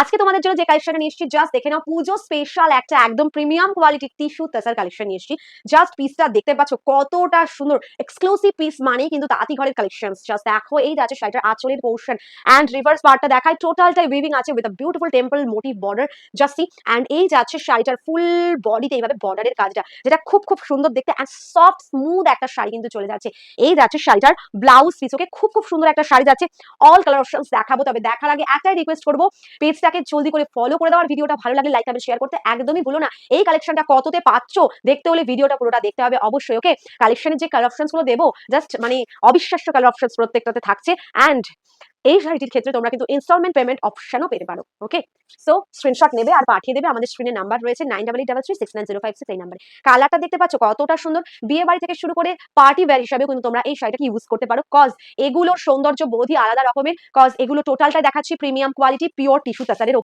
আজকে তোমাদের জন্য যে কালেকশনটা নিয়ে এসেছি জাস্ট দেখে নাও, পুজো স্পেশাল একটা একদম প্রিমিয়াম কোয়ালিটির টিস্যু তাসার কালেকশন নিয়ে এসেছি। জাস্ট পিসটা দেখতে পাচ্ছ কতটা সুন্দর এক্সক্লুসিভ পিস মানেই কিন্তু তাঁতি ঘরের কালেকশন জাস্ট দেখো এই আছে শাড়িটার আঁচলের পোর্শন অ্যান্ড রিভার্স পার্টটা দেখায় টোটালটাই উইভিং আছে with a beautiful temple motif border just and এই যাচ্ছে শাড়িটার ফুল বডিতে এইভাবে বর্ডারের কাজটা, যেটা খুব খুব সুন্দর দেখতে অ্যান্ড সফট স্মুথ একটা শাড়ি কিন্তু চলে যাচ্ছে। এই যাচ্ছে শাড়িটার ব্লাউজ পিস ওকে খুব খুব সুন্দর একটা শাড়ি যাচ্ছে। অল কালার অপশনস দেখাবো, তবে দেখার আগে একটাই রিকোয়েস্ট করব পেজটাকে জলদি করে ফলো করে দেওয়ার ভিডিওটা ভালো লাগলে লাইক শেয়ার করতে একদমই ভুলো না। এই কালেকশনটা কততে পাচ্ছ? দেখতে হলে ভিডিওটা পুরোটা দেখতে হবে অবশ্যই ওকে কালেকশনের যে কালার অপশনসগুলো দেবো জাস্ট মানে অবিশ্বাস্য কালার অপশনস প্রত্যেকটাতে থাকছে। অ্যান্ড এই শাড়িটির ক্ষেত্রে তোমরা কিন্তু ইনস্টলমেন্ট পেমেন্ট অপশনও পেতে পারো ওকে সো স্ক্রিনশট নেবে আর পাঠিয়ে দেবে, আমাদের স্ক্রিনের নাম্বার রয়েছে nine double eight double three six nine zero five six এই নাম্বারে কালারটা দেখতে পাচ্ছ কতটা সুন্দর। বিয়ে বাড়ি থেকে শুরু করে পার্টি ওয়্যার হিসাবে কিন্তু তোমরা এই শাড়িটাকে ইউজ করতে পারো। কজ এগুলোর সৌন্দর্য বোধই আলাদা রকমের। কজ এগুলো টোটালটা দেখাচ্ছি প্রিমিয়াম কোয়ালিটি পিওর টিস্যু তাসারের